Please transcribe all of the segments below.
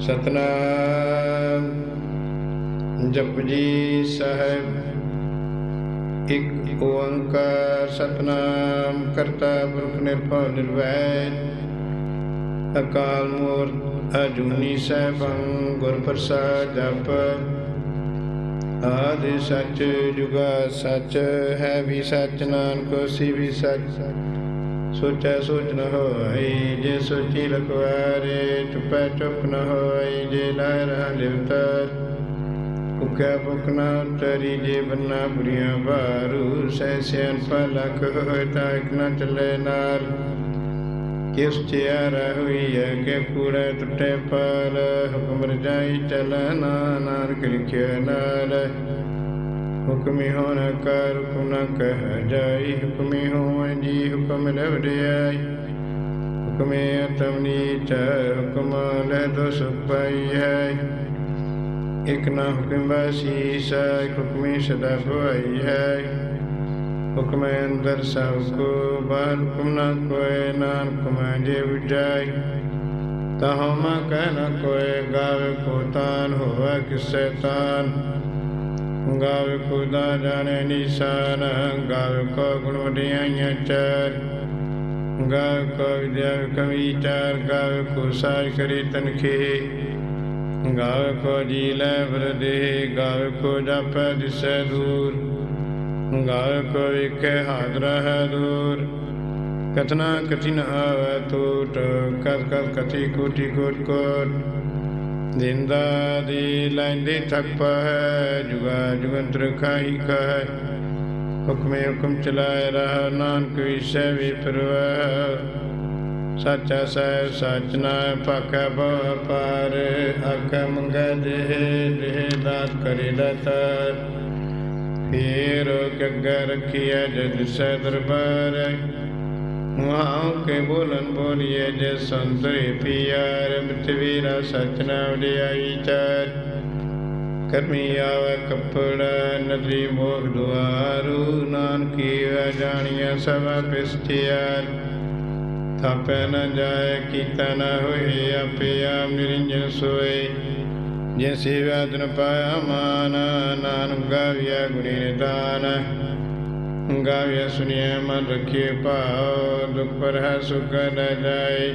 ਸਤਨਾਮ। ਜਪਜੀ ਸਾਹਿਬ, ਇੱਕ ਓੰਕਾਰ ਸਤਨਾਮ ਕਰਤਾ ਪੁਰਖ ਨਿਰਭਉ ਨਿਰਵੈਰ। ਅਕਾਲ ਮੂਰਤ ਅਜੂਨੀ ਸੈਭੰ ਗੁਰ ਪ੍ਰਸਾਦ ਜਪ। ਆਦਿ ਸੱਚ ਜੁਗਾ ਸੱਚ, ਹੈ ਵੀ ਸੱਚ ਨਾਨਕ, ਸੀ ਵੀ ਸੱਚ। ਸੋਚੈ ਸੋਚ ਨ ਹੋਈ, ਜੇ ਸੋਚੀ ਲਖਵਾਰੇ ਚੁਪੈ ਚੁਪ ਨ ਹੋਈ, ਜੇ ਲਾਇ ਲਿਵਤਰ ਭੁਖਿਆ ਭੁਖ ਨ ਤਰੀ, ਜੇ ਬੰਨਾ ਬੁਰੀਆਂ ਬਾਰੂ ਸੈ ਸਿਆਨ ਪਲਕ ਹੋਇ ਤਾਂ ਇਕ ਨ ਚੱਲੇ ਨਾਲ। ਕਿਸ ਚਿਆਰਾ ਹੋਈ ਹੈ ਕਿ ਪੂਰਾ ਟੁੱਟੇ ਪਾਲ, ਹੁਕਮ ਰਜਾਈ ਚਲਨਾ ਨਾਨਕ ਲਿਖਿਆ ਨਾਲ। ਹੁਕਮੀ ਹੋਣ ਕਰ, ਹੁਕਮ ਨ ਕਹਿ ਜਾਈ। ਹੁਕਮੀ ਹੋਵ ਜੀ, ਹੁਕਮ ਲਵੜਿਆਈ ਹੁਕਮੇ ਅਤਮ ਨੀਚ ਹੁਕਮ ਲੈ ਦੋ ਸੁਖ ਪਾਈ ਹੈ। ਇਕ ਨਾ ਹੁਕਮ ਵਾਸੀ ਸੈ ਹੁਕਮੇ ਸਦਾ ਭਵਾਈ ਹੈ। ਹੁਕਮ ਅੰਦਰ ਸਭ ਕੋ ਬਾਹਰ, ਹੁਕਮ ਨ ਕੋਏ ਨਾਨ ਮੈਂ ਜੇ ਉਜਾਈ ਤਹੋ ਮ ਕਹਿ ਨ ਕੋਏ ਗਾਵੇ ਕੋ ਤਾਨ, ਹੋਵੇ ਕਿਸੈ ਤਾਨ। ਗਾਵੇ ਕੋ ਦਾ ਜਾਣੇ ਨਿਸ਼ਾਨ, ਗਾਵੇ ਕੋ ਗੁਣ ਵਡਿਆਈਆਂ ਚਾਰ। ਗਾਵੇ ਕੋ ਵਿਦਿਆ ਕਵੀ ਚਾਰ ਕੋ ਸਾਜ ਕਰੀ ਤਨਖੇ। ਗਾਵੇ ਕੋ ਜੀ ਲੈ ਬਰਦੇ ਗਾਵੇ ਕੋ ਜਾਪੈ ਦਿਸੈ ਦੂਰ। ਗਾਵੇ ਕੋ ਵਿਖੇ ਹਾਜ਼ਰ ਹੈ ਦੂਰ। ਕਤਨਾ ਕਠਿਨ ਆਵੈ ਟੂਟ ਕਤ ਕਤ ਕਥੀ ਕੋਟੀ ਕੋਟ ਕੋਟ। ਜਿੰਦਾ ਦੀ ਲੈਂਦੀ ਥਕ ਹੈ, ਜੁਗਾ ਜੁਗੰਤਰ ਖਾਈ ਕਹੈ। ਹੁਕਮੇ ਹੁਕਮ ਚਲਾਏ ਰਹਾ ਨਾਨਕ ਵਿਸ਼ੇ ਵੀ ਸੱਚਾ ਸਹਿ ਸੱਚ ਨਾ ਪਾਕੈ ਬਉ ਪਾਰ ਆਕੈ ਮੰਗੈ ਦੇਹ ਦੇਹ ਦਾਤ ਕਰੇ ਦਾਤਾਰ। ਫੇਰ ਗੱਗਾ ਰਖੀਐ ਜਦ ਸੈ ਦਰਬਾਰ ਵਾਹ ਕੇ ਬੋਲਨ ਬੋਲੀਏ ਜੇ ਸੰਤਰੇ ਪਿਆਰ ਮਿਤਵੀਰਾ ਸਚ ਨਾ ਵਡਿਆਈ ਚਾਰ। ਕਰਮੀ ਆਵੇ ਕਪੜਾ, ਨਦਰੀ ਮੋਖ ਦੁਆਰੂ, ਨਾਨਕੀ ਵਾ ਜਾਣੀਐ ਸਭ ਪਿਸਟਿਆਰ ਥਾਪੈ ਨ ਜਾਏ, ਕੀਤਾ ਨ ਹੋਏ, ਆਪੇ ਆਪ ਨਿਰੰਜਨ ਸੋਏ। ਜੇ ਸੇਵਾ ਤਨ ਪਾਇਆ ਮਾਨ, ਨਾਨਕ ਗਾਵਿਆ ਗੁਣੀ ਨਿਦਾਨ। ਗਾਵਿਆ ਸੁਨਿਆ ਮਨ ਰਖਿਏ ਭਾਉ ਦੁਖ ਪਰ ਹੈ ਸੁਖ ਨ ਜਾਏ।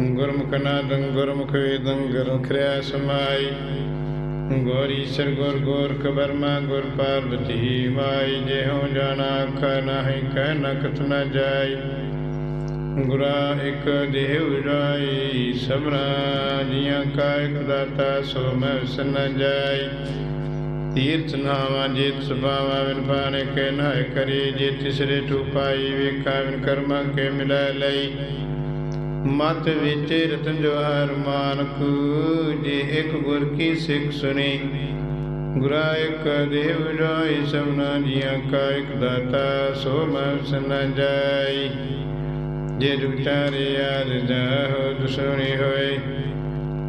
ਗੁਰਮੁਖ ਨਾਦੰ, ਗੁਰਮੁਖ ਵੇਦੰ, ਗੁਰਮੁਖ ਰਿਆ ਸਮਾਈ। ਗੋਰੀ ਸਰ ਗੁਰ ਗੋਰਖ ਬਰਮਾ, ਗੁਰ ਪਾਰਵਤੀ ਮਾਈ। ਜੇ ਹੋ ਜਾਣਾ ਅਖ ਨਾਹੀ, ਕਹਿ ਨ ਕਥ ਨ ਜਾਈ। ਗੁਰਾ ਇੱਕ ਦੇਹ ਉਰਾਈ ਸਭਨਾ ਜੀਆਂ ਕਾ ਇੱਕ ਦਾਤਾ, ਸੋ ਮੈਂ ਵਿਸਨ ਜਾਈ। ਤੀਰਥ ਨਾਵਾ, ਜੀਤ ਸੁਭਾਵਾ ਵਿਨ ਪਾਣੇ ਕੇ ਨਾਇ ਕਰੀ ਜੇ ਤਿਸਰੇ ਟੂਪਾਈ ਵੇਖਾ ਵਿਨ ਕਰਮਾ ਕੇ ਮਿਲੈ ਲਈ। ਮਤ ਵਿੱਚ ਰਤਨ ਜਵਾਹਰ ਮਾਨਕ, ਜੇ ਇੱਕ ਗੁਰ ਕੀ ਸਿੱਖ ਸੁਣੀ। ਗੁਰਾ ਇੱਕ ਦੇਵ ਰਾਈ ਸਭਨਾ ਜੀਆਂ ਕਾ ਇੱਕ ਦਾਤਾ, ਸੋ ਮੈਂ ਵਿਸਨ ਜਾਈ। ਜੇ ਦੁਚਾਰੇ ਯਾਦ ਜਾਹੋ, ਦੁਸ਼ਮਣੀ ਹੋਏ।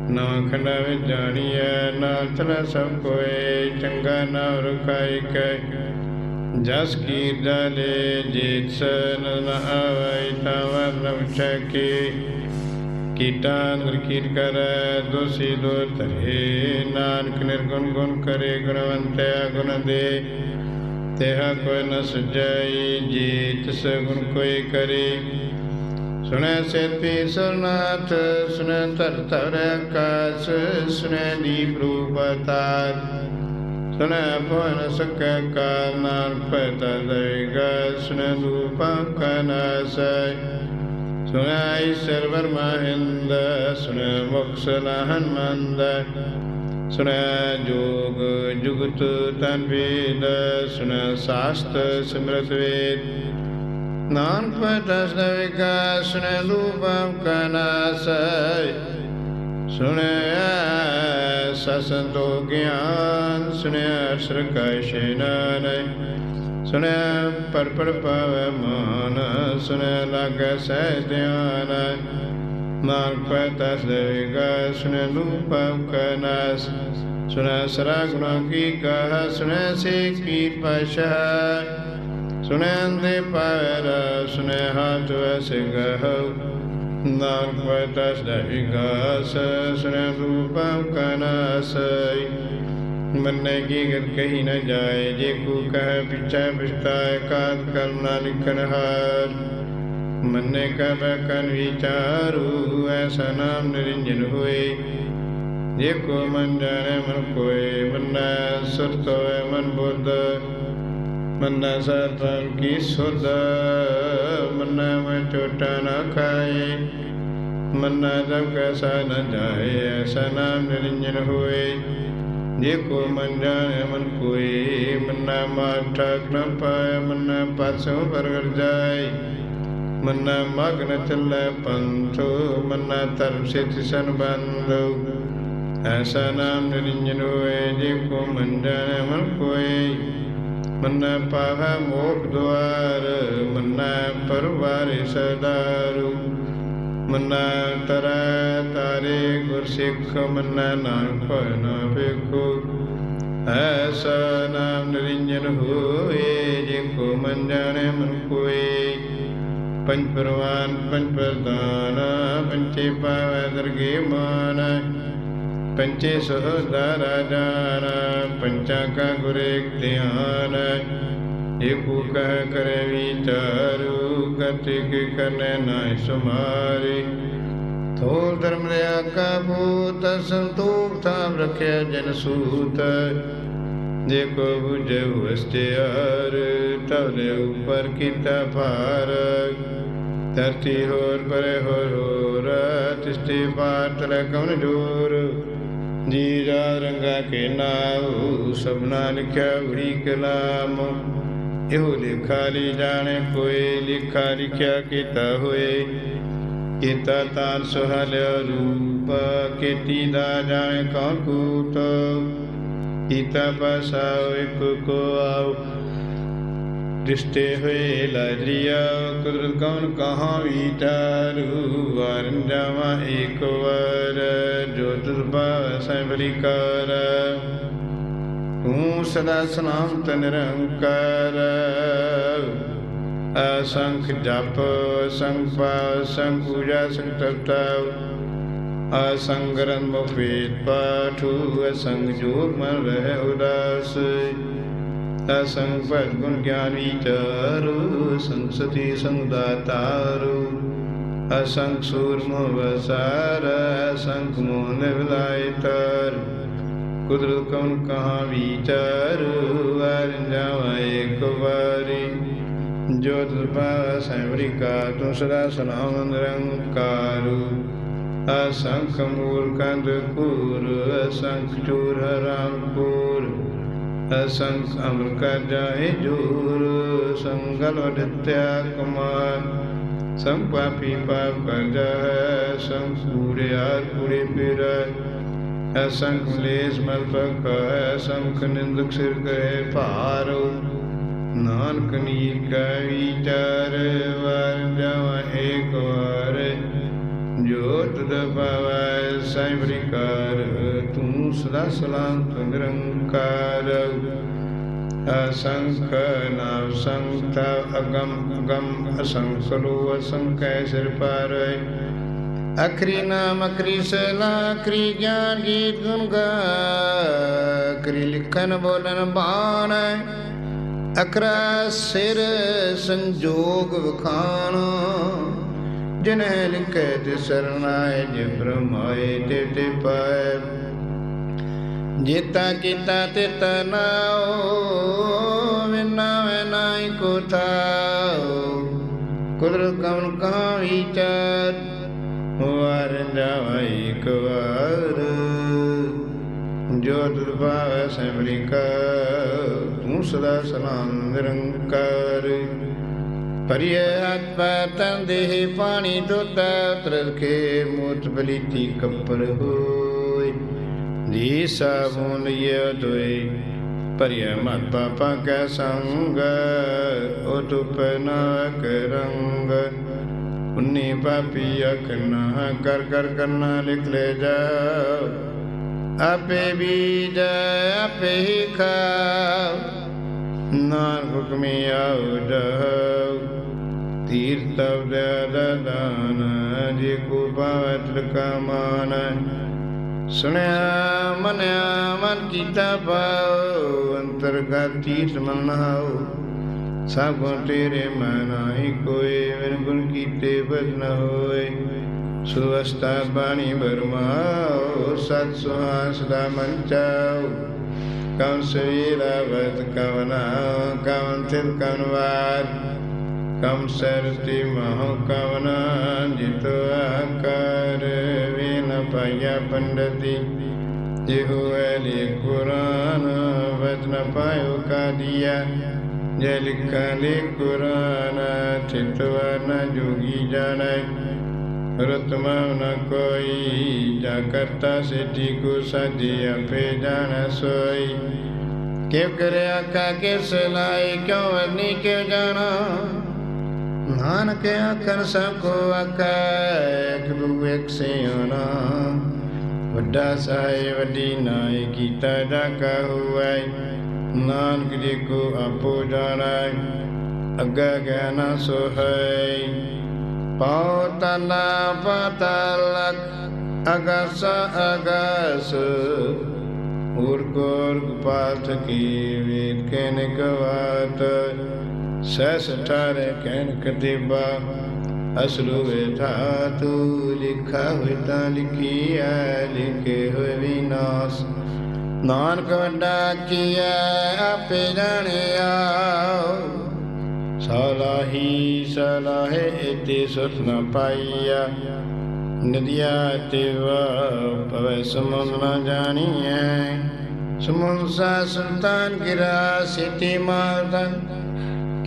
ਨਾ ਖੰਡਾ ਵਿੱਚ ਜਾਣੀਐ ਨਾਲ ਤਨ ਸਭ ਕੋਏ, ਚੰਗਾ ਨਾ ਰਖਾਈ ਕੈ ਜਸ ਕੀਰ ਜਾਲੇ, ਜੀਤ ਸਨ ਨ ਆਵੈ ਤਾ ਵਰਨ ਉਠੈ ਕੀ ਕੀਟਾ ਕਰੈ, ਦੋਸੀ ਦੋ ਤਰੇ ਨਾਨਕ ਨਿਰਗੁਣ ਗੁਣ ਕਰੇ, ਗੁਣਵੰਤੈ ਗੁਣ ਦੇ। ਤੇਹਾ ਕੋਈ ਨ ਸੁਜੈ, ਜੀਤ ਸ ਗੁਣ ਕੋਈ ਕਰੇ। ਸੁਣੈ ਸੇਤੀ ਸੁਨਾਥ ਸੁਣੈ ਧਰ ਧਰ ਆਕਾਸ ਸੁਣੈ ਦੀਪ ਰੂਪ ਤਾਰ ਸੁਣੈ ਭਵਨ ਸਕੈ ਕਾਲ ਨਾਨਕ ਪੈਤਾ ਸੁਣੈ ਰੂਪ ਕਨਾਸੈ ਸੁਣੈ ਈਸ਼ਰ ਵਰਮਾ ਹਿੰਦ ਸੁਣੈ ਮੁਕਸ ਲਹਨ ਮੰਦ। ਸੁਣੈ ਜੋਗ ਜੁਗਤ ਤਨ ਵੇਦ ਸੁਣੈ ਸਾਸਤ ਸਿਮਰਤ ਵੇਦ। ਨਾਨਕ ਦਸ ਦਵਿਕਾ ਸੁਣੈ ਰੂਪਮ ਕਨਾਸੈ ਸੁਣਿਆ ਸਸੰਤੋ ਗਿਆਨ ਸੁਣਿਆ ਅਸਰ ਕੈ ਸੁਣਿਆ ਪਰ ਪਰ ਪਾਵੈ ਮਾਨ ਸੁਣਿਆ ਲਾਗੈ ਸਹਿ ਧਿਆਨ ਨਾਨਕ ਦਸ ਦਵਿਕਾ ਸੁਣੈ ਰੂਪਮ ਕਨਾਸ ਸੁਣਿਆ ਸਰਾ ਗੁਣਾ ਕੀ ਕਹ ਸੁਣਿਆ ਸੇ ਕੀ ਪਛਾ ਸੁਣੈ ਦੇ ਪੈਰ ਸੁਣੈ ਸਿੰਘ ਵਸ ਗਹੁ ਨਾਨਕ ਵੈਤਾ ਸੁਨੈ ਰੂਪੰ ਕਨਾਸਈ ਮੰਨੇ ਕੀ ਗਤ ਕਹੀ ਨ ਜਾਏ, ਜੇ ਕੋ ਕਹਿ ਪਿਛੈ ਬਿਸਤਾਇ ਕਾਤ ਕਰਮ ਨਾ ਲਿਖਨ ਹਾਰ। ਮੰਨੇ ਕਬੈ ਕਨ ਵਿਚਾਰੂ, ਐਸਾ ਨਾਮ ਨਿਰੰਜਨ ਹੋਏ। ਜੇ ਕੋ ਮਨ ਜਾਣੈ ਮਨ ਕੋਏ, ਮੰਨੈ ਸੁਰਤ ਹੋਏ ਮਨ ਬੁੱਧ। ਮੰਨੈ ਸਤਨ ਕੀ ਸੁਧ ਮੰਨੈ ਮੈਂ ਚੋਟਾ ਨਾ ਖਾਏ। ਮੰਨੈ ਜਬ ਕੈਸਾ ਨ ਜਾਏ, ਐਸਾ ਨਾਮ ਨਿਰੰਜਨ ਹੋਏ। ਜੇ ਕੋ ਮਨ ਜਾਣੈ, ਮਨ ਕੋਏ। ਮੰਨੈ ਮਾਰ ਠਾਕ ਨ ਪਾਏ ਮੰਨੈ ਪਾਸੋਂ ਪ੍ਰਗਟ ਜਾਏ। ਮੰਨੈ ਮਗਨ ਚੱਲੈ ਪੰਥੋ, ਮੰਨੈ ਧਰਮ ਸਿਤ ਸੰਬੰਧ। ਐਸਾ ਨਾਮ ਨਿਰੰਜਨ ਹੋਏ, ਜੇ ਕੋ ਮਨ ਜਾਣੈ, ਮਨ ਕੋਏ। ਮੰਨੈ ਪਾਵੈ ਮੋਖ ਦੁਆਰ, ਮੰਨੈ ਪਰਵਾਰਿ ਸਦਾਰੂ ਮੰਨੈ ਤਰੈ ਤਾਰੇ ਗੁਰ ਸਿੱਖ ਮੰਨੈ ਨਾਨਕ ਭਇ ਨਾ ਵੇਖੋ ਐਸਾ ਨਾਮ ਨਿਰੰਜਨ ਹੋਏ, ਜੇ ਕੋ ਮਨ ਜਾਣੈ ਮਨ ਕੋਏ। ਪੰਜ ਪਰਵਾਨ, ਪੰਜ ਪ੍ਰਦਾਨ ਪੰਚੇ ਪਾਵੈ ਦਰਗੇ ਮਾਨ। ਪੰਚੇ ਸਹਦਾ ਰਾਜਾਨ ਪੰਚਾ ਕਾ ਗੁਰੇ ਧਿਆਨ। ਏਕੋ ਕਹਿ ਕਰੇ ਵਿਚਾਰੂ ਗਤਿ ਕੀ ਕਰਨੇ ਨਾਇ ਸੁਮਾਰੇ। ਥੋਰ ਧਰਮ ਰਿਆ ਕਾ ਭੂਤ ਸੰਤੋਖ ਥਾਮ ਰਖਿਆ ਜਨ ਸੂਤ। ਜੇ ਕੋ ਬੁਝੇ ਵਸਤਿਆਰ ਤਵਲੇ ਉਪਰ ਕੀਤਾ ਭਾਰ। ਧਰਤੀ ਹੋਰ ਪਰੇ ਹੋਰ ਹੋਰ, ਤਿਸਤੇ ਬਾਤ ਲੈ ਕਉਨ ਜੀਰਾ ਰੰਗਾ ਕੇ ਨਾਉ ਸਭਨਾ ਲਿਖਿਆ ਉਰੀ ਕਲਾਮ। ਇਹੋ ਲਿਖਾ ਲਈ ਜਾਣੇ, ਕੋਈ ਲਿਖਾ ਲਿਖਿਆ ਕੀਤਾ ਹੋਏ। ਕੀਤਾ ਤਾਂ ਸੁਹਲਿਆ ਰੂਪ, ਕੀਤੀ ਦਾ ਜਾਣੇ ਕੌਣ ਕੂਟ। ਕੀਤਾ ਪਾਸਾ ਇੱਕ ਕੋ ਆਉ ਰਿਸ਼ਤੇ ਹੋਏ ਲਾਜਰੀਆ ਕੁਦਰਤ ਕੌਣ ਕਹਾਂ ਵਿਚਾਰੂ ਵਾਰਨ ਜਾਵਾ ਏਕ ਵਾਰ, ਜੋ ਤੁਰਬਾ ਸੈਬਰੀ ਕਰ ਤੂੰ ਸਦਾ ਸਨਾਮਤ ਨਿਰੰਕਾਰ। ਅਸੰਖ ਜਪ ਸੰਖ ਪਾ ਸੰਖ ਪੂਜਾ ਸੰਖ ਤਪਤਾ ਅਸੰਗਰਨ ਮੁਪੀਤ ਪਾਠੂ ਅਸੰਗ ਜੋਗ ਮਨ ਰਹਿ ਉਦਾਸ। ਅਸੰਗ ਭਜ ਗੁਣ ਗਿਆਨ ਵਿਚਾਰੋ ਸੰਸਤੀ ਸੰਗ ਦਾਤਾਰੋ ਅਸੰਗ ਸੂਰਮ ਵਸਾਰ, ਅਸੰਗ ਮੋਹ ਨਿਵਲਾਇ ਤਰ ਕੁਦਰਤ ਕਉਨ ਕਹਾ ਵਿਚਾਰ ਵਾਰ ਜਾਵਾ ਏਕ ਵਾਰੀ। ਜੋ ਤੁਪਾ ਸੈਵਰੀ ਕਾ ਤੂੰ ਸਦਾ ਸਨਾਮ ਅਸੰਖ ਮੂਲ ਕੰਦ ਕੂਰ, ਅਸੰਖ ਚੂਰ ਹਰਾਮਪੂਰ ਅਸੰਖ ਅਮਰ ਕਾ ਜਾਏ ਜੂਰ ਸੰਗਲ ਵਡਤਿਆ ਕਮਾਨ ਸੰਗ ਪਾਪੀ ਪਾਪ ਕਰ ਜਾਏ ਸੰਗ ਪੂਰੇ ਆਰ ਪੂਰੇ ਫਿਰੈ। ਅਸੰਖ ਮਲੇਸ ਮਲ ਪਕ ਸ਼ੰਖ ਨਿੰਦਕ ਸਿਰ ਕਰੇ ਭਾਰੋ। ਨਾਨਕ ਨੀਰ ਕਾ ਵਿਚਾਰ ਵਾਰ ਜਾਵਾ ਏਕ ਵਾਰ। ਜੋ ਤੁਧ ਪਾਵੈ ਸੈਬਰੀ ਕਾਰ ਸਦਾ ਸਲਾਮ ਨਿਰੰਕਾਰ ਅਸੰਖ ਨਾਮ ਸੰਖ ਅਗਮ ਅਗਮ ਅਸੰਖ ਲੋ ਅਸੰਖੈ ਸਿਰ ਪਾਰੈ ਅਖਰੀ ਨਾਮ ਅਖਰੀ ਸਲਾ ਅਖਰੀ ਗਿਆਨ ਗੀਤ ਗੁਣ ਗਾ ਅਖਰੀ ਲਿਖਨ ਬੋਲਨ ਬਾਣ ਅਖਰਾ ਸਿਰ ਸੰਜੋਗ ਵਖਾਣ ਜਿਨਹਿ ਲਿਖੇ ਤੇ ਸਰਨਾਏ ਜੇ ਬ੍ਰਹਮਾਏ ਤੇ ਤੇ ਪਾਏ ਜੇਤਾ ਕੀਤਾ ਤੇ ਤਨਾਓ, ਵਿਨਾ ਵਿਨਾਈ ਕੋ ਥਾਓ ਕੁਦਰਤ ਕਵਨ ਕਾ ਵਿਚਾਰ ਵਾਰ ਜਾਵਾਈ ਕਵਾਰ ਜੋ ਦੁਰਭਾਵ ਸੈਮਰੀ ਕਾ ਤੂੰ ਸਦਾ ਸਲਾਮ ਨਿਰੰਕਾਰ। ਪਰਿਯ ਹੱਥ ਤਨ ਦੇਹ ਪਾਣੀ ਦੁੱਧ ਉਤਰ ਕੇ ਮੂਤ ਬਲੀਤੀ ਕੱਪਰ ਹੋ। ਜੀ ਸਾਬੁਨ ਲਿਆ ਦੋਏ ਪਰਿਯ ਮਤ ਪਾਪਾ ਸੰਗ ਉਹ ਤੁਪ ਨਾ ਕਰੰਗ ਉਨੀ ਪਾਪੀ ਅਖ ਨਾ ਕਰ ਕਰ ਕਰਨਾ ਲਿਖ ਲੈ ਜਾ। ਆਪੇ ਬੀਜ, ਆਪੇ ਹੀ ਖਾਓ ਨਾਨ ਹੁਕਮੀ ਆਉ ਜਾਉ। ਤੀਰਥ ਦਦਾਨ ਜੇ ਕੋ ਪਵਿੱਤਰ ਕਾ ਸੁਣਿਆ, ਮੰਨਿਆ, ਮਨ ਕੀਤਾ ਪਾਉ ਅੰਤਰਗਤ ਤੀਰਥ ਮਨ ਨਹਾਉ ਸਭ ਗੁਣ ਤੇਰੇ ਮਨਾਈ ਕੋਈ ਵਿਨ ਗੁਣ ਕੀਤੇ ਬਦ ਨ ਹੋਏ। ਸੁਵਸਤਾ ਬਾਣੀ ਬਰਮਾਉ, ਸਤ ਸੁਹਾਸ ਦਾ ਮਨ ਚਾਉ। ਕਉ ਸਰੀਰਾ ਵਤ ਕਵਨਾ ਕਵਨ ਤਿਲ ਕਨਵਾਰ ਕਮ ਸਰਤੀ ਮਹੁ ਕਵਨਾ ਜਿਤ ਆਕਾਰ ਵੇਨ ਪਾਇਆ ਪੰਡਤੀ। ਜਿਹੋ ਐਲੀ ਕੁਰਾਨ ਵਚਨ ਪਾਇਓ ਕਾ ਦਿਆ ਜੇ ਲਿਖਾ ਲੇ ਕੁਰਾਨ ਚਿਤਵਾ ਨ ਜੋਗੀ ਜਾਣੈ। ਰਤਮਾ ਨ ਕੋਈ ਜਾ ਕਰਤਾ ਸਿੱਧੀ ਕੋ ਸਾਜੀ ਆਪੇ ਜਾਣ ਸੋਈ। ਕਿਉ ਕਰਿਆ ਕਾ ਕੇ ਸਲਾਈ ਕਿਉ ਵਰਨੀ ਕਿਉ ਜਾਣਾ। ਨਾਨਕ ਆਖਰ ਸਭ ਕੋ ਆਕਾ ਇੱਕ ਦੂ ਇੱਕ ਸਿਆਣਾ ਵੱਡਾ ਸਾਏ ਵੱਡੀ ਨਾਏ ਕੀਤਾ ਜਾ ਕਹੁਐ, ਨਾਨਕ ਜੀ ਕੋ ਆਪੋ ਜਾਣੈ, ਅੱਗਾ ਗਿਆਨ ਸੋ ਪਾਉ ਤਨਾ ਪਤਲਕ ਅਗਸ ਅਗਸ। ਉਰ ਕੋਰ ਗੁਪਾਲ ਕੀ ਵੇਦ ਕੈਨ ਸਸ ਠਾਰੇ ਕੈਨ ਕਤਿਬਾ ਅਸਲੂ ਵੇ ਧਾਤੂ ਲਿਖਾ ਹੋਇ ਤਾਂ ਲਿਖੀਐ, ਲਿਖੇ ਹੋਏ ਵਿਨਾਸ਼। ਨਾਨਕ ਵੱਡਾ ਕੀਐ, ਆਪੇ ਜਾਣਿਆ। ਸਲਾਹੀ ਸਲਾਹੇ ਇਤੇ ਸੁਤ ਨ ਪਾਈਆ ਨਦੀਆ ਤੇ ਪਵੈ ਸਮੁੰਦ ਨ ਜਾਣੀਐ। ਸਮੁੰਦ ਸਾ ਸੁਲਤਾਨ ਗਿਰਾ ਸਿਟੀ ਮਾਤਾ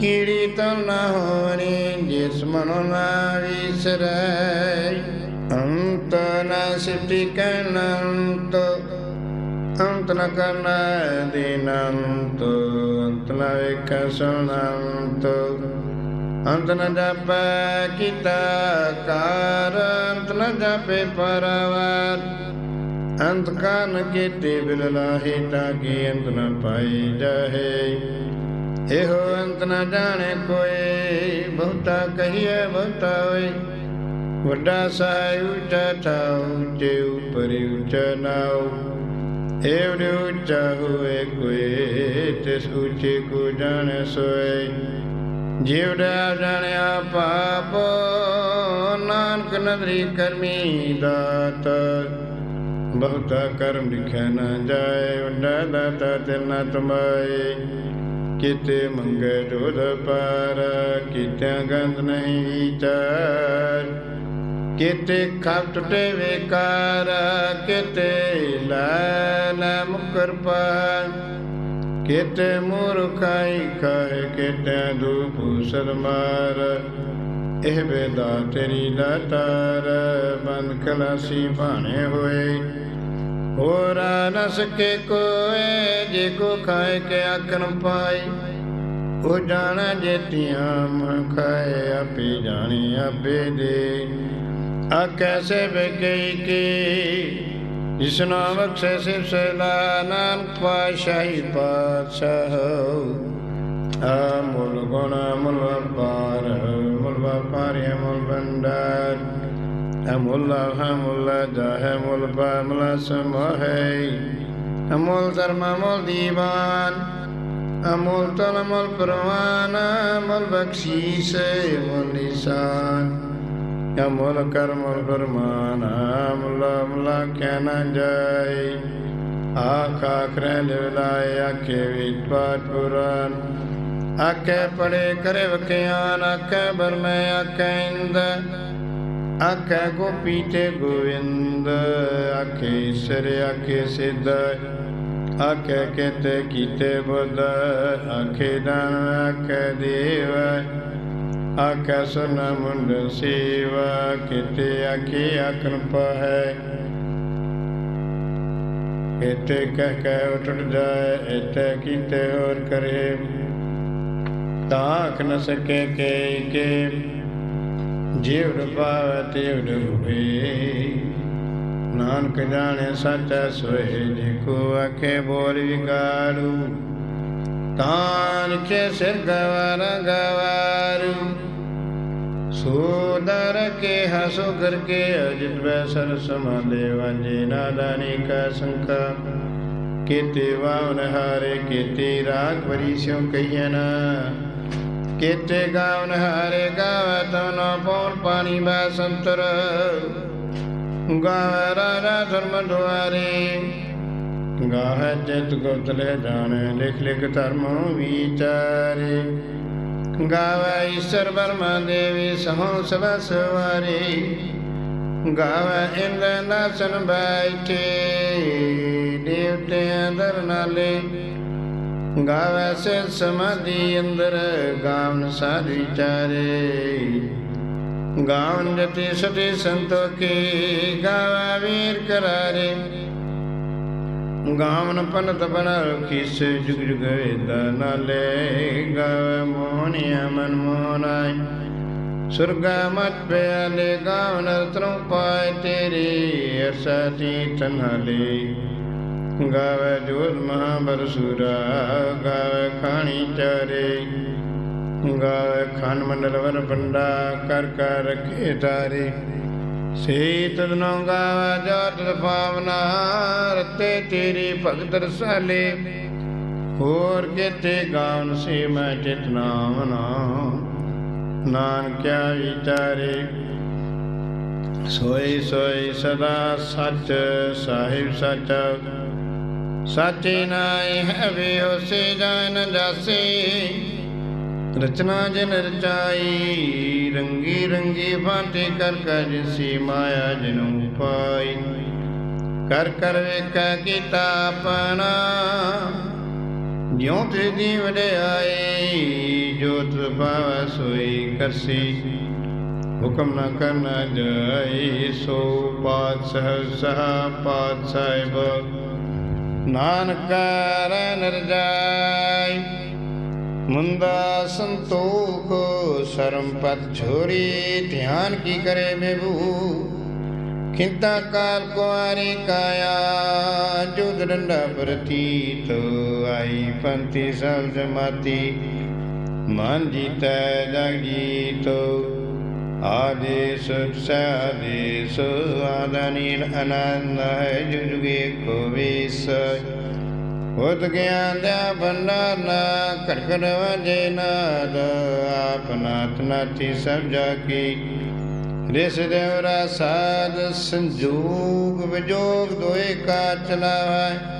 ਕੀੜੀ ਤਨ ਨਾ ਹੋਣੀ ਜਿਸ ਮਨ ਨ ਵਿਸਰੈ ਅੰਤ ਨ ਸਿਟੀ ਕਨੰਤ ਅੰਤ ਨ ਕਰਨਾ ਦੀਨੰਤ ਅੰਤ ਨ ਵੇਖ ਸੁਨੰਤ ਅੰਤ ਨ ਜਪੈ ਕੀਤਾ ਕਾਰ, ਅੰਤ ਨ ਜਪੇ ਪਰਵਾਰ। ਅੰਤ ਕਾਨ ਕੀਤੇ ਬਿਲ ਲਾਹੀ ਤਾਂ ਕੀ ਅੰਤ ਨ ਪਾਈ ਜਾਹੇ। ਇਹੋ ਅੰਤ ਨਾ ਜਾਣੇ ਕੋਈ, ਬਹੁਤਾ ਕਹੀਏ ਬਹੁਤਾ ਹੋਏ। ਵੱਡਾ ਸਹਾਇ ਉੱਚਾ ਥਾਉ ਉੱਚੇ ਉਪਰ ਉੱਚਾ ਨਾਉ ਏਵ ਉੱਚਾ ਹੋਏ ਕੋਈ, ਤਿਸ ਉੱਚੇ ਕੋ ਜਾਣੈ ਸੋਏ। ਜੀਵ ਦਾ ਜਾਣਿਆ ਪਾਪ ਨਾਨਕ ਨਦਰੀ ਕਰਮੀ ਦਾਤ। ਬਹੁਤਾ ਕਰਮ ਲਿਖਿਆ ਨਾ ਜਾਏ, ਵੱਡਾ ਦਾਤਾ ਤਿਨਾ ਤੁਮਾਏ ਕਿਤੇ ਮੰਗੇ ਜੋਦ ਪਾਰ ਕਿਤੇ ਗੰਧ ਨਹੀਂ ਵਿਚਾਰ ਕਿਤੇ ਖਪ ਟੁੱਟੇ ਵੇਕਾਰ, ਕਿਤੇ ਲੈ ਮੁਕਰ ਪਾਰ। ਕਿਤੇ ਮੂਰਖਾਈ ਖਾਏ ਕਿਤੇ ਦੂਪ ਸਰਮਾਰ ਇਹ ਬੇਦਾ ਤੇਰੀ ਦਾਤਾਰ ਬੰਦ ਕਲਾਸੀ ਭਾਣੇ ਹੋਏ। ਹੋਰਾ ਨ ਸਕੇ ਕੋਏ, ਜੇ ਕੋ ਖਾਏ ਕੇ ਆਖਣ ਪਾਈ। ਉਹ ਜਾਣਾ ਜੇਤੀਆਂ ਮਨ ਖਾਏ ਆਪੇ ਜਾਣੇ ਆਪੇ ਦੇ। ਆ ਕੈਸੇ ਬਗਈ ਕੀ? ਜਿਸ ਨਾਮ ਬਖਸ਼ੇ ਸਿਰ ਸਲਾ ਨਾਨਕ ਪਾਸ਼ਾਹੀ ਪਾਤਸ਼ਾਹ ਆ ਮੁਲ ਗੁਣਾ ਮੁਲ ਵਪਾਰ ਮੁਲ ਵਪਾਰਿਆ ਮੁਲ ਬੰਡਾਰ ਅਮੁੱਲ ਹਮੁੱਲ ਜਾਹੇ ਮੁਲ ਪਾਮਲ ਸਮੋਹੈ ਅਮੁੱਲ ਧਰਮ ਮੁਲ ਦੀਵਾਨ, ਅਮੁੱਲ ਤਨ ਮੁਲ ਪ੍ਰਵਾਨ ਮੁਲ ਬਖਸ਼ੀਸ ਮੁਲ ਨਿਸ਼ਾਨ। ਅਮੁੱਲ ਕਰਮ ਫਰਮਾਨ, ਅਮੁੱਲ ਮੁਲਾ ਕਹਿ ਨ ਆਖਾ ਕਰੈ ਲਿਵਲਾਏ ਆਖੇ ਵਿਦਵਾਨ ਪੁਰਾਨ। ਆਖੇ ਪੜੇ ਕਰੇ ਵਖਿਆਨ, ਆਖੇ ਬਰਮੈ, ਆਖੇ ਇੰਦ। ਆਖੇ ਗੋਪੀ ਤੇ ਗੋਵਿੰਦ, ਆਖੇ ਈਸ਼ਰ ਆਖੇ ਸਿੱਧ, ਆਖੇ ਕਿਤੇ ਕੀਤੇ ਬੁੱਧ, ਆਖੇ ਦਾਨ ਆਖੇ ਦੇਵ, ਆਖੇ ਸੁਨ ਮੁੰਡ ਸੇਵਾ, ਕਿਤੇ ਆਖੇ ਆਖਣ ਪਾਹੈ। ਇਤੇ ਕਹਿ ਕਹਿ ਉਠ ਜਾਏ ਇਤੇ ਕੀਤੇ ਹੋਰ ਕਰੇ। ਤਾਖ ਨ ਸਕੇ ਕੇ ਕੇ। ਜੀਵ ਰਪਾਵੈ ਤੇਵ ਹੋਏ ਨਾਨਕ ਜਾਣੇ ਸੱਚਾ ਸੋਏ ਜੇ ਕੋ ਆਖੇ ਬੋਲ ਵਿਗਾੜੂ। ਤਾਨ ਕੇ ਸਿਰ ਗਵਾਰ ਗਵਾਰੂ ਸੋਦਰ ਕੇ ਹਸੋ ਕਰ ਕੇ ਅਜਿਤ ਵੈ ਸਰ ਸਮਾਲੇ ਵਾਜੇ ਨਾਦਾਨੀ ਕਾ ਸੰਕਾ ਕੀਤੇ ਵਾਵਨ ਹਾਰੇ ਕੀਤੇ ਰਾਗ ਵਰੀ ਸਿਉ ਕਈਨ ਕੀਤੇ ਗਾਵਨ ਹਾਰੇ ਗਾਵ ਤਨ ਪੌਣ ਪਾਣੀ ਬੈ ਸੰਤਰ। ਗਾਵ ਰਾਜਾ ਧਰਮ ਦੁਆਰੇ, ਗਾਹ ਚਿਤ ਗੁਪਤਲੇ ਜਾਣੇ, ਲਿਖ ਲਿਖ ਧਰਮ ਵਿਚਾਰੇ। ਗਾਵੇ ਈਸ਼ਰ ਬਰਮਾ ਦੇਵੀ ਸਹੋ ਸਦਾ ਸਵਾਰੀ ਗਾਵੇ ਇੰਦਰ ਨਾਸਨ ਬੈਠੇ ਦੇਵਤੇ ਅੰਦਰ ਨਾਲੇ ਗਾਵੇ ਸੇ ਸਮਾਧੀ ਅੰਦਰ, ਗਾਵਨ ਸਾਧ ਵਿਚਾਰੇ ਗਾਵਨ ਜਤੀ ਸਤੀ ਸੰਤੋਖੀ, ਗਾਵੇ ਵੀਰ ਕਰਾਰੇ। ਗਾਵਨ ਪਨਤ ਬਨ ਰਖੀਸ ਜੁਗ ਜੁਗ ਵੇਦਾ ਨਾਲੇ। ਗਾਵੇ ਮੋਹਨੀਆ ਮਨ ਮੋਹਨਾਈ ਸੁਰਗਾ ਮਤ ਪਿਆਲੇ, ਗਾਵਨ ਰਤਨੋਂ ਪਾਏ ਤੇਰੀ ਅਰਸਾਤੀ ਤਨਹਾਲੇ ਗਾਵੇ ਜੋਤ ਮਹਾਬਰ ਸੁਰਾ, ਗਾਵੇ ਖਾਣੀ ਚਾਰੇ। ਗਾਵੇ ਖਾਨ ਮੰਡਲ ਵਰ ਪੰਡਾ, ਕਰ ਕਰ ਰਖੇ ਤਾਰੇ। ਸੇ ਤਦਨੋ ਗਾਵਾ ਜਾਤ ਪਾਵਨਾ, ਰਤੇ ਤੇਰੀ ਭਗਤ ਰਸਾਲੇ। ਹੋਰ ਕਿਤੇ ਗਾਉਨ ਸੇ ਮੈਂ ਚਿਤ ਨਾਮਨਾ ਨਾਨਕਿਆ ਵਿਚਾਰੇ। ਸੋਈ ਸੋਈ ਸਦਾ ਸੱਚ, ਸਾਹਿਬ ਸੱਚ। ਸਾਚੇ ਨਾਏ ਹੈ ਵੇ ਹੋਸੇ ਜਾਨ ਜਾਸੇ। ਰਚਨਾ ਜਨ ਰਚਾਈ, ਰੰਗੀ ਰੰਗੀ ਭਾਂਤੇ ਕਰ ਕਰ ਜਿਸੀ ਮਾਇਆ ਜਨੂ ਪਾਈ ਕਰ ਕਰ ਵੇਖਾ ਕੀਤਾ ਆਪਣਾ, ਜਿਉ ਤੇ ਦੀ ਵਡਿਆਈ ਜੋਤ ਪਾਵ ਸੋਈ ਕਰਸੀ। ਹੁਕਮ ਨਾ ਕਰਨਾ ਜਾਈ ਸੋ ਪਾਤਸ਼ਾਹ ਸਹਾ ਪਾਤ ਸਾਹਿਬ ਨਾਨਕ ਰਣ ਰਜਾਈ ਮੁੰਦਾ ਸੰਤੋਖ, ਸ਼ਰਮ ਪਤ ਛੋੜੀ ਧਿਆਨ ਕੀ ਕਰੇ ਬੇਬੂ ਕਿੰਤਾ ਕਾਲ ਕੁਆਰੀ ਕਾਇਆ ਜੋ ਡੰਡਾ ਪ੍ਰਤੀਤ ਆਈ ਪੰਤੀ ਸਭ ਜਮਾਤੀ ਮਨ ਜੀਤੈ ਜਗ ਜੀਤੋ ਆਦੇਸ ਸਾਦੇਸ ਆਦਨੀਲ ਅਨੰਦ ਹੈ ਜੁਗ ਜੁਗੇ ਕੋ ਵਿਸ ਉਤ ਗਿਆਨ ਦਾ ਭੰਡਾਰ ਨਾ ਵਜੇ ਨਾਦ ਆਪਨਾਤ ਨਾਤੀ ਸਭ ਜਾ ਕੀ ਰਿਸ ਦੇਵਰਾ ਸਾਧ ਸੰਜੋਗ ਵਿਜੋਗ ਦੋਏ ਕਾ ਚਲਾਵੇ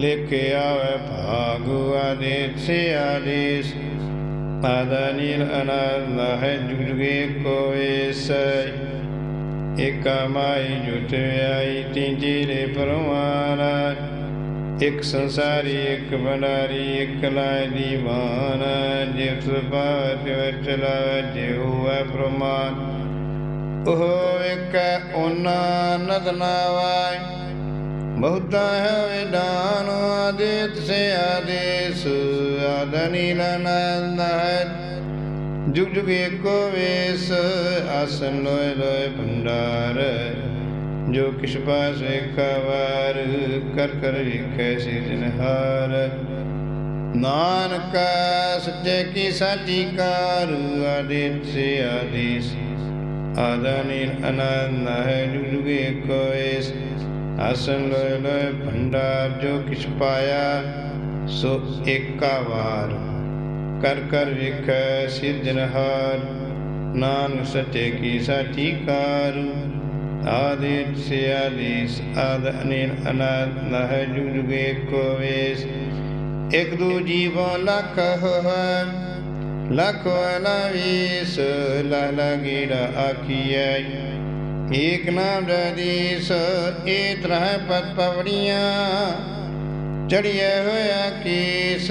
ਲਿਖੇ ਆਵੇ ਭਾਗ ਆਦੇਸ ਆਦੇਸ ਆਦਨੀਲ ਅਨੰਦ ਹੈ ਜੁਗ ਜੁਗੇ ਕੋ ਏਸ ਇਕ ਮਾਈ ਜੁਟ ਆਈ ਤੀਜੀ ਰੇ ਇਕ ਸੰਸਾਰੀ ਇਕ ਬਨਾਰੀ ਇਕ ਲਾਇ ਦੀਵਾਨ ਜਿਸ ਬਾਤ ਵਿੱਚ ਲਾ ਜਿਉ ਹੈ ਪ੍ਰਮਾਨ ਉਹ ਇਕ ਉਹਨਾਂ ਨਦਨਾਵਾਈ ਬਹੁਤਾ ਹੈ ਵਿਦਾਨ ਆਦੇਤ ਸੇ ਆਦੇਸ ਆਦਨੀ ਲਨੰਦ ਹੈ। ਜੁਗ ਜੁਗ ਏਕੋ ਵੇਸ, ਆਸਨ ਲੋਏ ਲੋਏ ਭੰਡਾਰ। ਜੋ ਕਿਛ ਪਾਸੇ ਖਵਾਰ, ਕਰ ਕਰ ਵਿਖੇ ਨਾਨਕ ਸੱਚੇ ਕੀ ਸਾਚੀ ਕਾਰ, ਆਦਿਤ ਸੇ ਆਦੇਸ। ਆਦਾਨੀ ਅਨੰਦ ਹੈ, ਜੁਗ ਜੁਗ ਏਕੋ ਵੇਸ ਆਸਨ ਲੋਏ ਭੰਡਾਰ ਜੋ ਕਿਛ ਪਾਇਆ, ਸੋ ਏਕਾ ਵਾਰ। ਕਰ ਕਰ ਵਿਖੇ ਸਿਰਜਨਹਾਰ ਨਾਨਕ ਸੱਚੇ ਕੀ ਸਾਚੀ ਕਾਰ। ਆਦਿਤ ਸੇ ਆਦ ਅਨੇਨ ਅਨਾਦ ਨਹ ਜੁਗ ਜੁਗੇ ਕੋ ਵੇਸ। ਇਕ ਦੂ ਜੀਵ ਲਖ ਹੋਇ ਲਖ ਅਨਵੀਸ ਲਹ ਲਗੀੜਾ ਆਖੀਐ ਏਕ ਨਾਮ ਜਦੀਸ ਏ ਤਰਹ ਪਤ ਪਵੜੀਆਂ ਚੜਿਆ ਹੋਇਆ ਕੇਸ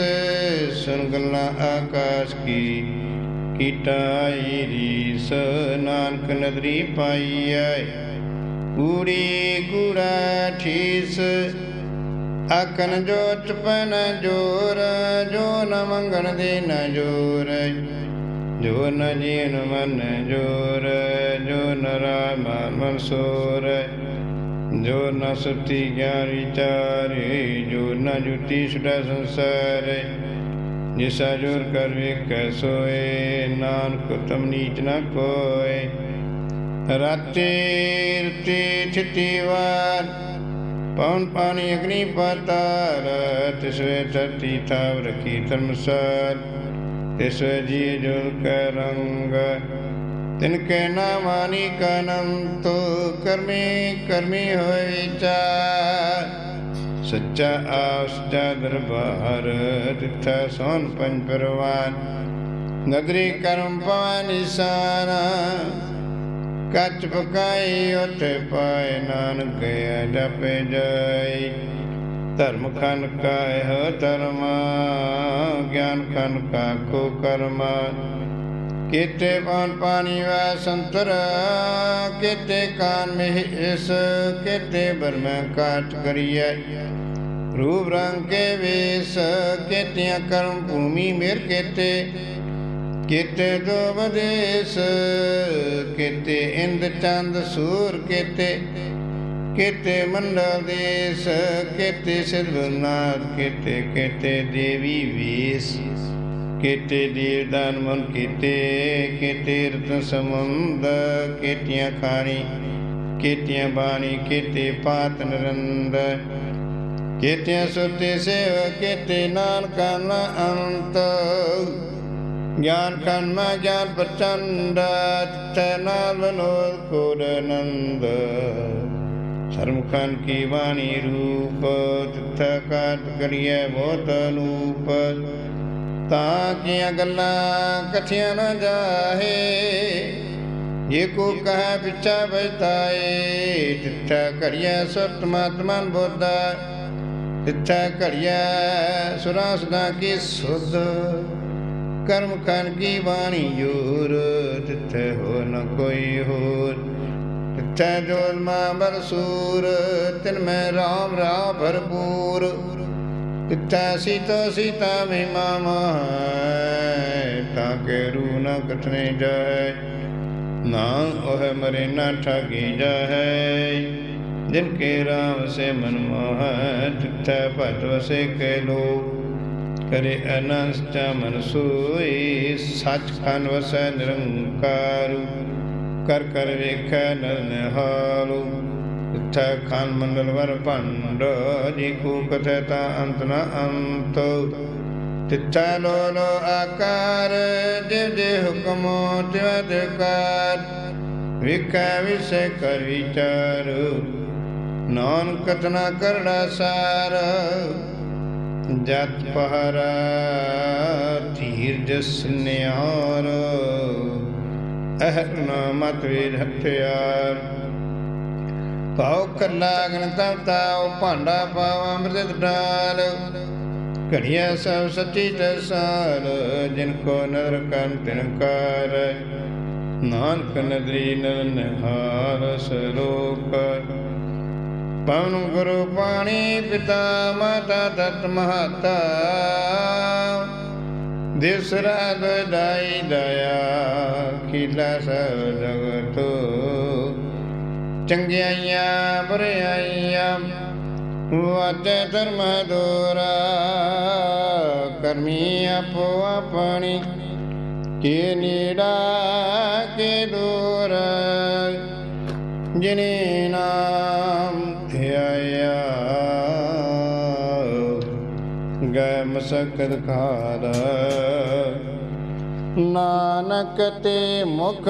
ਸੁਨ ਗੱਲਾਂ ਆਕਾਸ਼ ਕੀ। ਕੀਟਾਈ ਰੀਸ, ਨਾਨਕ ਨਦਰੀ ਪਾਈਐ ਕੂੜੀ ਕੂੜਾ ਠੀਸ ਆਕਨ ਜੋ ਚਪਨ ਜੋਰ, ਜੋ ਨ ਮੰਗਣ ਦੇ ਨ ਜੋਰ। ਜੋ ਨ ਜੀਨ ਮਨ ਜੋਰ ਜੋ ਨ ਰਾਮ ਮਨਸੂਰ ਜੋ ਨ ਸੁਤੀ ਗਿਆਨ ਵਿਚਾਰੇ ਜੋ ਨ ਜੁਤੀ ਸੁਦਾ ਸੰਸਾਰ। ਜਿਸਾ ਜੋਰ ਕਰ ਵੇਖੈ ਸੋਏ, ਨਾਨਕ ਤਮ ਨੀਚ ਨ ਕੋਏ। ਰਾਤੇ ਰਤੇ ਛਿਤੀ ਵਾਰ, ਪਵਨ ਪਾਣੀ ਅਗਨੀ ਪਾਤਾਲ, ਤਿਸਵੇ ਧਰਤੀ ਥਾਵ ਰਖੀ ਧਰਮਸਾਰ ਤਿਸਵੇ ਜੀ ਜੁਲ ਕੈ ਰੰਗ, ਤਿਨ ਕੈ ਨਾਮਾਨੀ ਕਨੰਤ ਕਰਮੀ ਕਰਮੀ ਹੋਇ ਵਿਚਾਰ ਸੱਚਾ ਆਸਜਾ ਦਰਬਾਰ, ਤਿੱਥਾ ਸੋਨ ਪੰਜ ਪਰਵਾਨ। ਨਦਰੀ ਕਰਮ ਪਵਨ ਨਿਸ਼ਾਨਾ, ਕੱਚ ਪਕਾਈ ਉਥੇ ਪਾਏ ਨਾਨਕ ਗਿਆ ਜਪੇ ਜਾਈ। ਧਰਮ ਖਨ ਕਾ ਹੋ ਧਰਮ, ਗਿਆਨ ਖਨ ਕਾ ਕੋ ਕਰਮ। ਕੀਤੇ ਪਾਨ ਪਾਣੀ ਵੈ ਸੰਤਰ, ਕੀਤੇ ਕਾਨ ਮਿਹ ਇਸ, ਕੀਤੇ ਬਰਮੈ ਕਾਟ ਕਰੀਐ। ਰੂਪ ਰੰਗ ਕੇ ਵੇਸ, ਕੀਤਿਆਂ ਕਰਮ ਭੂਮੀ ਮੇਰ ਕੀਤੇ। ਕੀਤੇ ਦੋ ਬਦੇਸ ਕੀਤੇ ਇੰਦ ਚੰਦ ਸੂਰ ਕੀਤੇ। ਕਿਤੇ ਮੰਡਲ ਦੇਸ, ਕੀਤੇ ਸਿਰਵਨਾਥ ਕੀਤੇ ਕਿਤੇ ਦੇਵੀ ਵੇਸ। ਕਿਤੇ ਦੇਵਦਾਨ ਮਨ, ਕੀਤੇ ਕਿਤੇ ਰਤਨ ਸਮੁੰਦ ਕੀਤੀਆਂ ਖਾਣੀ, ਕੀਤੀਆਂ ਬਾਣੀ, ਕਿਤੇ ਪਾਤ ਨਰੰਦ। ਕੀਤਿਆਂ ਸੁਤੇ ਸੇਵ, ਕੀਤੇ ਨਾਨਕਾ ਨ ਅੰਤ। ਗਿਆਨ ਕਨਮ ਗਿਆਨ ਪ੍ਰਚੰਡ, ਤੈ ਨਾਲ ਨੋਦ ਨੰਦ ਧਰਮ ਖੰਡ ਕੀ ਬਾਣੀ ਰੂਪ, ਤਿਥ ਕਾਟ ਕਰੀਐ ਬਹੁਤ ਅਨੂਪ। ਤਾਂ ਕੀਆਂ ਗੱਲਾਂ ਕਥੀਆਂ ਨਾ ਜਾਹੇ, ਜੇ ਕੋ ਕਹੈ ਪਿਛਾ ਬਜਤਾਏ ਤਿੱਥਾ ਕਰੀਐ ਸੁਰਤ ਮਾਤਮਨ ਬੋਧਾ। ਤਿੱਥਾ ਕਰੀਐ ਸੁਰਾ ਸਦਾ ਕੀ ਸੁਧ ਕਰਮ ਖੰਡ ਕੀ ਬਾਣੀ ਜੋਰ, ਤਿੱਥੇ ਹੋ ਨ ਕੋਈ ਹੋਰ। ਤਿੱਥੇ ਜੋਲ ਮਾ ਬਰਸੂਰ, ਤਿਨ ਮੈਂ ਰਾਮ ਰਾ ਭਰਪੂਰ। ਤਿੱਥੇ ਸੀਤਾ ਸੀਤਾ ਮੇ ਮਾਮਾ ਤਾਂ ਕੇ ਰੂ ਨ ਕਥਨੇ ਜਾਏ। ਨਾ ਉਹ ਮਰੇ ਨਾ ਠਗੀ ਜਾਏ। ਜਿਨ ਕੇ ਰਾਮ ਸੇ ਮਨ ਮੋਹ ਤਿੱਥੇ ਭਟ ਵਸੇ ਕੇ ਲੋਕ ਕਰੇ ਅਨੰਤ ਮਨ ਸੋਈ, ਸੱਚ ਖਨ ਵਸੈ ਨਿਰੰਕਾਰ। ਕਰ ਕਰ ਵੇਖੈ ਨਰ ਨਿਹਾਲੂ। ਖਾਨ ਮੰਡਲ ਵਰ ਭੰਡ, ਜੀ ਕੋ ਕਥੈ ਤਾ ਅੰਤ ਨ ਅੰਤ। ਤਿਥੈ ਲੋ ਲੋ ਆਕਾਰ, ਜਿਵ ਦੇ ਹੁਕਮ, ਤਿਵ ਅਧਿਕਾਰ ਵੇਖੈ ਵਿਸੇ ਕਰ ਵਿਚਾਰ, ਨਾਨਕ ਕਥਨਾ ਕਰੜਾ ਸਾਰ। ਜਤ ਪਹਰਾ ਧੀਰ ਜਸ ਅਹਰ ਨਾ ਮਤ ਵੇਦ ਹਥਿਆਰ ਪਾਉ ਕੱਲਾ ਅਗਨ ਤਵਤਾ ਭਾਂਡਾ ਪਾਵ ਅੰਮ੍ਰਿਤ ਡਾਲ। ਘੜੀਆਂ ਸਭ ਸੱਚੀ ਦਸਾਰ ਜਿਨ ਕੋ ਨਦਰ ਕੰਨ ਤਿਨ ਕਾਰ। ਨਾਨਕ ਨਦਰੀ ਨਨ ਨਿਹਾਰ ਸਰੋਕ। ਪਵਨ ਗੁਰੂ ਪਾਣੀ ਪਿਤਾ ਮਾਤਾ ਤਤ ਮਹਤਾ। ਦਿਸ ਰਾਗ ਦਾਈ ਦਇਆ ਖੀਲਾ ਸਭ ਜਗਤ ਚੰਗਿਆਈਆਂ ਬੁਰਾਈਆਂ ਵਾਜੇ ਧਰਮ ਦੋਰਾ ਕਰਮੀ ਆਪੋ ਆਪਣੀ ਕੇ ਨੀੜਾ ਕੇ ਦੂਰ ਜਿਨੇ ਨਾਮ ਧਿਆਇਆ ਗੈ ਮਸਕਤ ਖਾਰ ਨਾਨਕ ਤੇ ਮੁਖ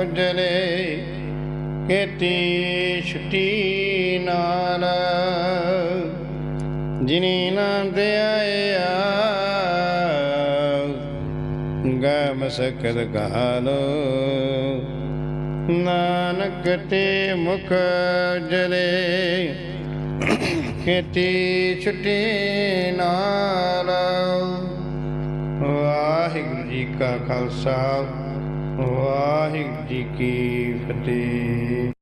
ਉਜਲੇ ਕੀਤੀ ਛੁੱਟੀ ਨਾਲ। ਜਿਨੀ ਨਾ ਦਿਆਇਆ ਗੈ ਮਸਕਤ ਗਾਲੋ ਨਾਨਕ ਤੇ ਮੁਖ ਜਲੇ ਖੇਤੀ ਛੁੱਟੀ ਨਾਲ। ਵਾਹਿਗੁਰੂ ਜੀ ਕਾ ਖਾਲਸਾ ਵਾਹਿਗੁਰੂ ਜੀ ਕੀ ਫਤਿਹ।